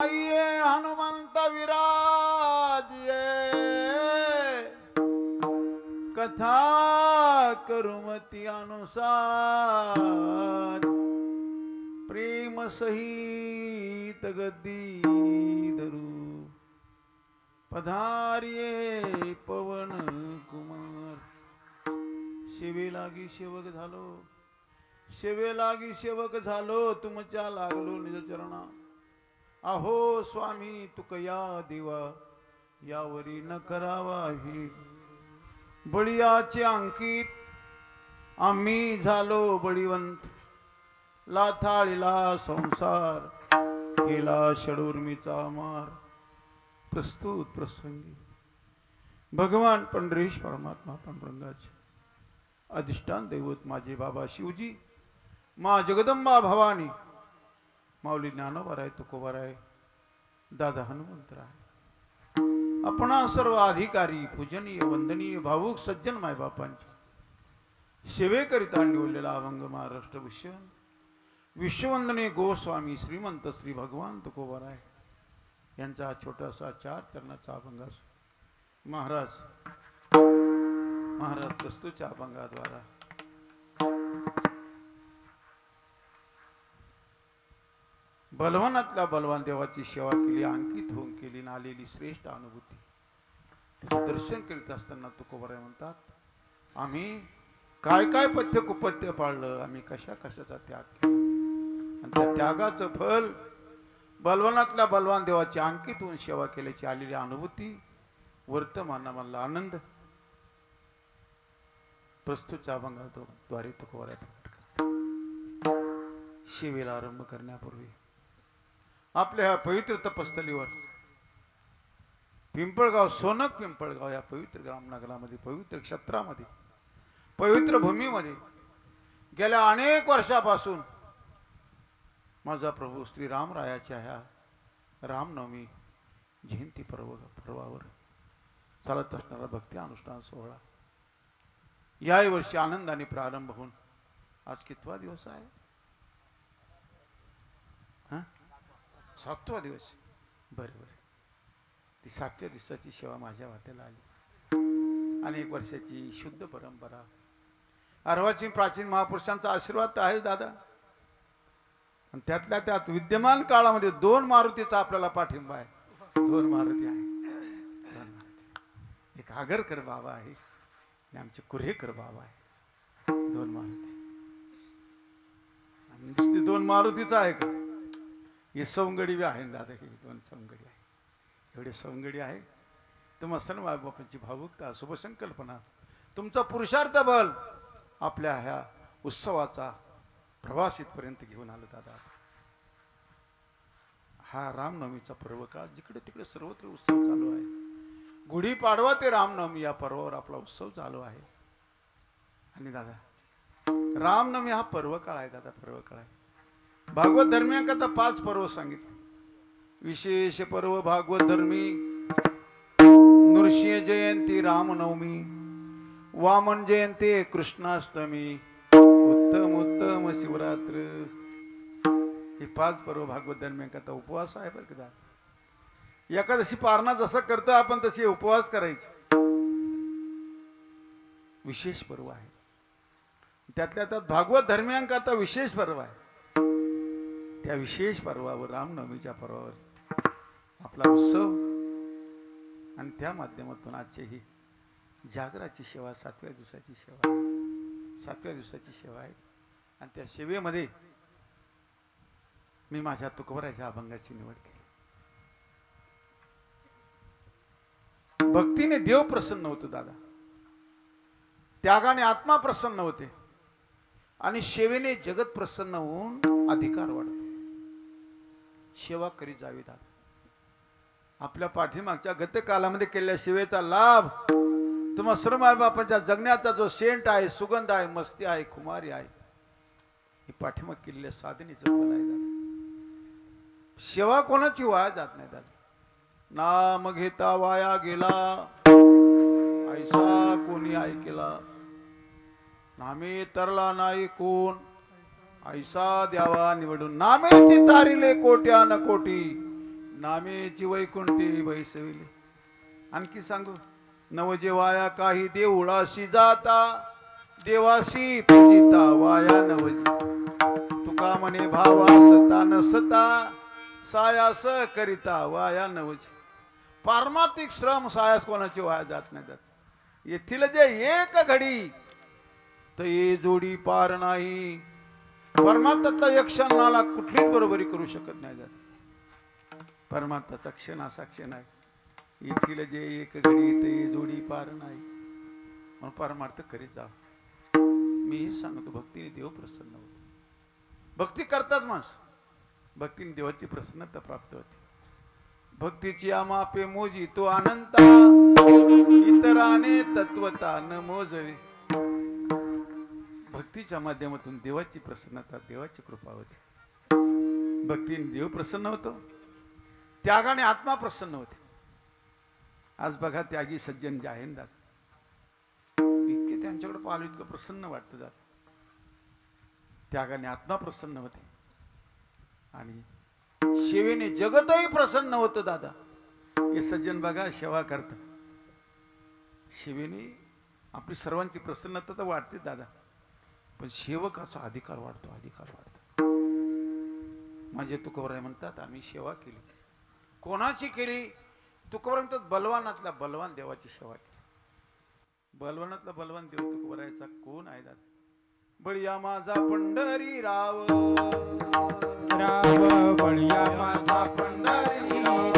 ये हनुमंत विराज कथा करुमती अनुसार। प्रेम सहित गद्दी धरू। पधारिये पवन कुमार। शिवे लागी सेवक झालो। सेवे लागी सेवक झालो तुमच्या लागलो निज चरणा अहो स्वामी तुकया देवा यावरी न करावा ही. बळीयाचे अंकित आम्ही झालो बळीवंत. लाथाळीला संसार केला षडूर्मीचा मार. प्रस्तुत प्रसंगी. भगवान पंढरीश परमात्मा पांडुरंगाचे अधिष्ठान दैवत माझे बाबा शिवजी मा जगदंबा भवानी माऊली ज्ञानोबाराय तुकोबराय दादा हनुमंतराय आपणा सर्व अधिकारी पूजनीय वंदनीय भावुक सज्जन मायबापांचे सेवेकरिता निवडलेला अभंग महाराष्ट्र भूषण विश्ववंदनीय गोस्वामी श्रीमंत श्री भगवान तुकोबाराय यांचा हा छोटासा चार चरणाचा अभंग असो महाराज महाराज प्रस्तुतच्या अभंगाद्वारा बलवानातल्या बलवान देवाची सेवा केली अंकित होऊन केली ना आलेली श्रेष्ठ अनुभूती. तिचं दर्शन करीत असताना तुकोबाराय म्हणतात आम्ही काय काय पथ्य कुपथ्य पाळलं आम्ही कशा कशाचा त्याग केला. आणि त्या त्यागाचं फल बलवानातल्या बलवान देवाची अंकित होऊन सेवा केल्याची आलेली अनुभूती वर्तमानामधला आनंद. प्रस्तुतच्या अभंगाद्वारे तुकोबाराय प्रकट करतात. शिवेला आरंभ करण्यापूर्वी आपल्या ह्या पवित्र तपस्थलीवर. पिंपळगाव सोनक पिंपळगाव या पवित्र ग्रामनगरामध्ये पवित्र क्षेत्रामध्ये पवित्र भूमीमध्ये गेल्या अनेक वर्षापासून माझा प्रभू श्री रामरायाच्या ह्या रामनवमी जयंती पर्व पर्वावर चालत असणारा भक्ती अनुष्ठान सोहळा. याही वर्षी आनंदाने प्रारंभ होऊन आज कितवा दिवस आहे? हां? सातवा दिवस. बरं बरं. ती सातव्या दिवसाची सेवा माझ्या वाट्याला आली. अनेक वर्षाची शुद्ध परंपरा. अर्वाचीन प्राचीन महापुरुषांचा आशीर्वाद तर आहेच दादा. आणि त्यातल्या त्यात विद्यमान काळामध्ये दोन मारुतीचा आपल्याला पाठिंबा आहे. दोन मारुती आहे. दोन मारुती. एक आगरकर बाबा आहे आणि आमचे कुरेकर बाबा आहे. दोन मारुती. आणि नुसती दोन मारुतीचा आहे का? हे सवंगडी बी आहे ना दादा हे दोन सवंगडी आहे। एवढे सवंगडी आहे। तुम्हा सर्व बापांची भावुकता शुभसंकल्पना तुमचा पुरुषार्थ बल आपल्या ह्या उत्सवाचा प्रवास इथपर्यंत घेऊन आलं दादा. हा रामनवमीचा पर्व काळ जिकडे तिकडे सर्वत्र उत्सव चालू आहे. गुढीपाडवा ते रामनवमी या पर्वावर आपला उत्सव चालू आहे. आणि दादा रामनवमी हा पर्व काळ आहे दादा पर्व काळ आहे. भागवत धर्मियांकरता पाच पर्व सांगितले. विशेष पर्व भागवत धर्मी नृसिंह जयंती रामनवमी वामन जयंती कृष्णाष्टमी उत्तम उत्तम शिवरात्र. हे पाच पर्व भागवत दरम्यान उपवास आहे बरं का एकादशी पारणा जसं करतो आपण तसे उपवास करायचे. विशेष पर्व आहे. त्यातल्या त्यात भागवत धर्मियांकरता विशेष पर्व आहे. त्या विशेष पर्वावर रामनवमीच्या पर्वावर आपला उत्सव आणि त्या माध्यमातून आजची ही जागराची सेवा सातव्या दिवसाची सेवा. सातव्या दिवसाची सेवा आहे. आणि त्या सेवेमध्ये मी माझ्या तुकबराच्या अभंगाची निवड केली. भक्तीने देव प्रसन्न होतो दादा. त्यागाने आत्मा प्रसन्न होते. आणि सेवेने जगत प्रसन्न होऊन अधिकार वाढतो. सेवा करीत जावी दादा. आपल्या पाठीमागच्या गतकालामध्ये केलेल्या सेवेचा लाभ तुम्हा सर्व बापांच्या जगण्याचा जो सेंट आहे सुगंध आहे मस्ती आहे खुमारी आहे ही पाठीमाग केलेल्या साधनेचं फल आहे दादा. सेवा कोणाची वाया जात नाही दादा. नाम घेता वाया गेला ऐसा कोणी ऐकेला. नामे तरला नाही कोण ऐसा द्यावा निवडून नामेची तारिले कोट्या न कोटी नामेची वैकुंठी वैसविले आणखी सांगू नवजे वाया काही देऊळाशी जाता देवाशी पूजिता वाया नवजी. तुका म्हणे भावा सता नसता सायास करिता वाया नवजी. पारमार्थिक श्रम सायास कोणाची वाया जात नाही जात. येथील जे एक घडी तर ये जोडी पार नाही. परमार्थाचा यक्षणाला क्षणाला कुठलीच बरोबरी करू शकत नाही जात परमार्थाचा क्षण असा क्षण आहे. येथील जे एक घडी ते जोडी पार नाही. म्हणून परमार्थ करीत जा. मीही सांगतो भक्तीने देव प्रसन्न होतो. भक्ती करतात माणस. भक्तीने देवाची प्रसन्नता प्राप्त होते. भक्तीची आमापे मोजी तो आनंदा इतराने तत्वता न मोजवे. भक्तीच्या माध्यमातून देवाची प्रसन्नता देवाची कृपा होती. भक्तीने देव प्रसन्न होतो. त्यागाने आत्मा प्रसन्न होते. आज बघा त्यागी सज्जन जे आहे ना दादा इतके त्यांच्याकडे पाहिलं इतकं प्रसन्न वाटतं दादा त्यागाने आत्मा प्रसन्न होते. आणि शेवेने जगतही प्रसन्न होतं दादा. हे सज्जन बघा सेवा करतात. शिवेने आपली सर्वांची प्रसन्नता तर वाढते दादा. पण सेवकाचा अधिकार वाढतो अधिकार वाढतो. माझे तुकोबराय म्हणतात आम्ही सेवा केली. कोणाची केली? तुकोबराय म्हणतात बलवानातल्या बलवान देवाची सेवा केली. बलवानातला बलवान देव तुकोबरायचा कोण आहे दादा? बळीया माझा पंढरी राव राव बळिया माझा पंढरी राव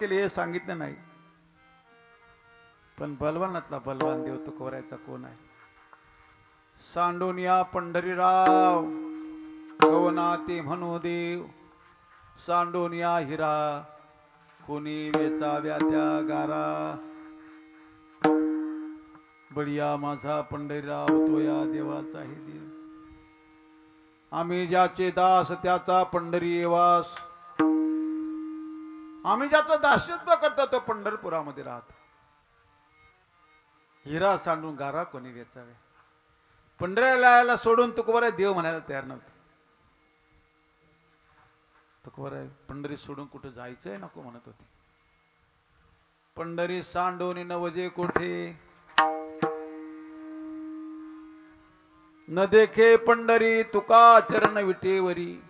केली हे सांगितलं नाही. पण बलवानातला बलवान देव तुकवरायचा कोण आहे? सांडोनिया पंढरीराव कवना ते म्हणू देव सांडोनिया हिरा कोणी वेचाव्या त्या गारा. बळिया माझा पंढरीराव तो या देवाचाही देव. आम्ही ज्याचे दास त्याचा पंढरी वास. आम्ही ज्याचं दास्यत्व करतो तो पंढरपुरामध्ये राहतो. हिरा सांडून गारा कोणी वेचावे? पंढऱ्याला सोडून तुकोबराय देव म्हणायला तयार नव्हते. तुकोबराय पंढरी सोडून कुठं जायचंय नको म्हणत होते. पंढरी सांडोनी नवजे कोठे? न देखे पंढरी तुका चरण विटेवरी.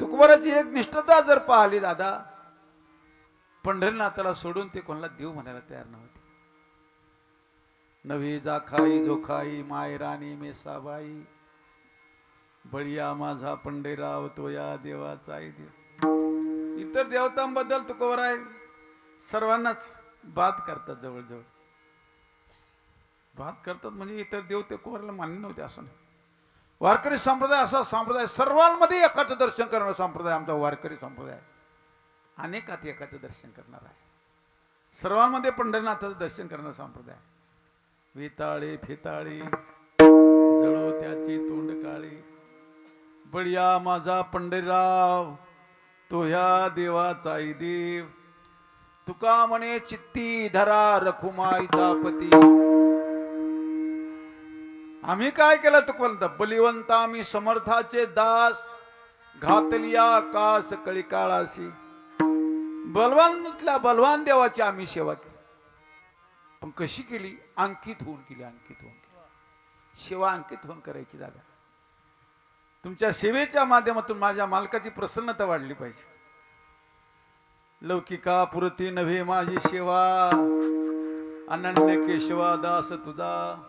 तुकवराची एक निष्ठता जर पाहिली दादा पंढरीनाथाला सोडून ते कोणाला देव म्हणायला तयार नव्हते. नवी जाखाई जोखाई मायराणी मेसाबाई. बळिया माझा पंढरीराव तोया देवाचा देव. इतर देवतांबद्दल तुकोवर आहे. सर्वांनाच बाद करतात जवळजवळ. बात करतात म्हणजे इतर देव ते मान्य नव्हते असं नाही. वारकरी संप्रदाय असा संप्रदाय सर्वांमध्ये एकाचं दर्शन करणारा संप्रदाय आमचा वारकरी संप्रदाय. अनेकात एकाचं दर्शन करणार आहे. सर्वांमध्ये पंढरनाथाचं दर्शन करणारा संप्रदाय. वेताळे फेताळी जळो त्याची तोंड काळी. बळिया माझा पंढरीराव तो ह्या देवाचाही देव. तुका म्हणे चित्ती धरा रखुमाईचा पती. आम्ही काय केलं तू बलिवंत आम्ही समर्थाचे दास घातलिया कास कळी काळासी बलवानतल्या बलवान देवाची आम्ही सेवा केली. पण कशी केली? अंकित होऊन केली अंकित होऊन केली. सेवा अंकित होऊन करायची दादा तुमच्या सेवेच्या माध्यमातून माझ्या मालकाची प्रसन्नता वाढली पाहिजे. लौकिका पुरती नव्हे माझी सेवा. अनन्य केशवा दास तुझा.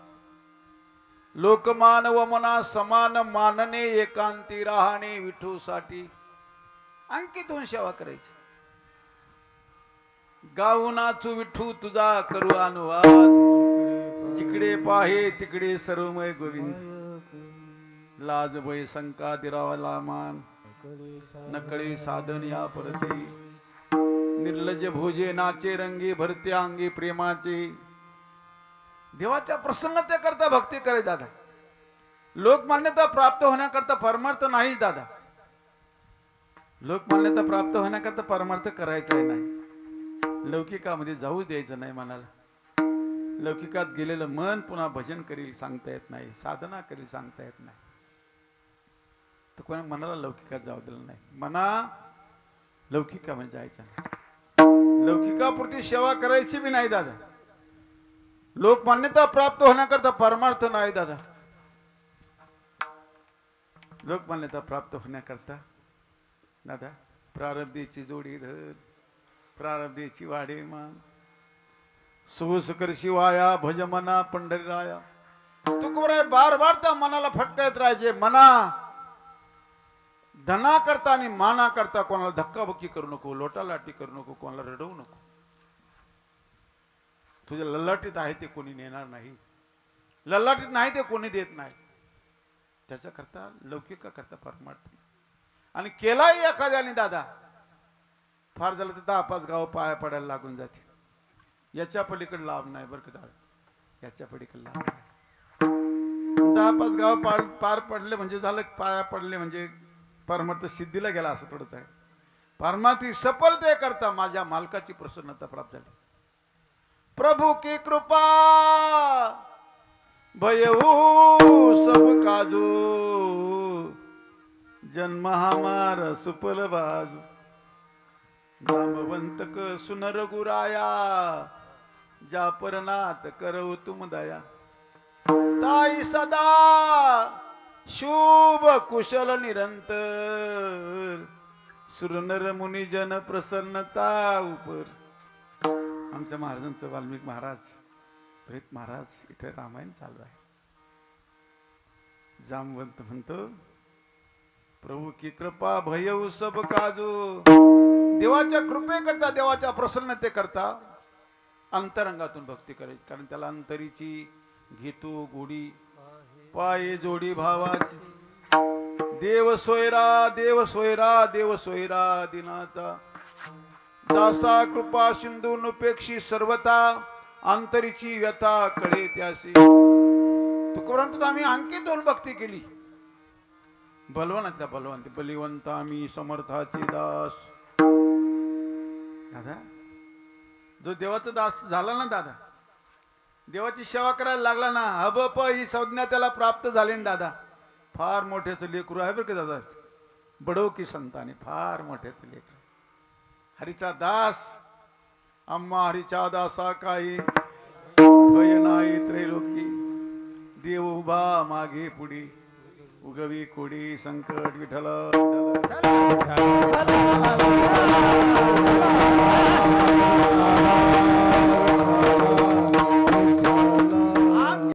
लोकमान व मना समान मानने एकांती राहणे विठूसाठी. आणखी दोन सेवा करायची. गाऊ नाचू विठू तुझा करू अनुवाद. जिकडे पाहे तिकडे सर्वमय गोविंद. लाज भय शंका दिरावाला मान नकळी साधन या परते. निर्लज भोजे नाचे रंगी भरते अंगी प्रेमाचे. देवाच्या प्रसन्नतेकरता भक्ती करे दादा. लोकमान्यता प्राप्त होण्याकरता परमार्थ नाहीच दादा. लोकमान्यता प्राप्त होण्याकरता परमार्थ करायचा नाही. लौकिकामध्ये जाऊ द्यायचं नाही मनाला. लौकिकात गेलेलं मन पुन्हा भजन करील सांगता येत नाही साधना करील सांगता येत नाही. तर कोणा मनाला लौकिकात जाऊ दिलं नाही. मना लौकिकामध्ये जायचं नाही. लौकिकापुरती सेवा करायची बी नाही दादा. लोकमान्यता प्राप्त होण्याकरता परमार्थ नाही दादा. लोकमान्यता प्राप्त होण्याकरता दादा प्रारब्धीची जोडी धर प्रारब्धीची वाढे मान. सुसकर शिवाया भज मना पंढरीराया. तुकोराय बार बार त्या मनाला फटकत राहायचे. मना धना करता आणि माना करता कोणाला धक्काबुक्की करू नको लोटालाटी करू नको कोणाला रडवू नको. तुझ्या लल्लाटीत आहे ते कोणी नेणार नाही. लल्लाटीत नाही ते कोणी देत नाही. त्याच्याकरता लौकिकाकरता परमार्थ आणि केलाही एखाद्याने दादा फार झालं तर दहा पाच गाव पाया पडायला लागून जातील. याच्या पलीकडे लाभ नाही बरं का दादा? याच्या पलीकडे लाभ नाही. दहा पाच गाव पार पार पडले म्हणजे झालं पाया पडले म्हणजे परमार्थ सिद्धीला गेला असं थोडंच आहे. परमार्थी सफलते करता माझ्या मालकाची प्रसन्नता प्राप्त झाली. प्रभु की कृपा। भयऊ सब काजू। जन्म हमार सुपल बाजू। नामवंत क सुनर गुराया। करव तुम दया। ताई सदा शुभ कुशल निरंतर। सुरनर मुनिजन प्रसन्नता उपर। आमच्या महाराजांचं वाल्मिक महाराज प्रेत महाराज इथे रामायण चालू आहे. जामवंत म्हणतो प्रभू की कृपा भयऊ सब काजू. देवाच्या कृपेकरता देवाच्या प्रसन्नते करता अंतरंगातून भक्ती करायची कारण त्याला अंतरीची घेतो गोडी पाये जोडी भावाची. देव सोयरा देव सोयरा देव सोयरा दिनाचा. दासा कृपा सिंधू नुपेक्षी सर्वता अंतरीची व्यथा कळे त्यासी तुकोरांत आम्ही आणखी दोन भक्ती केली. बलवनातल्या बलवान बलिवंत आम्ही समर्थाचे दास. दादा जो देवाचा दास झाला ना दादा देवाची सेवा करायला लागला ना हब प ही संज्ञा त्याला प्राप्त झाली ना दादा. फार मोठ्याचं लेकरू आहे बरं का दादा. बडो की संताने फार मोठ्याचं लेकरू. हरीचा दास अम्मा हरीचा दासा काही भय नाही त्रैलोकी देव उभा मागे पुढे उगवी कोडी संकट विठल विठ्ठल.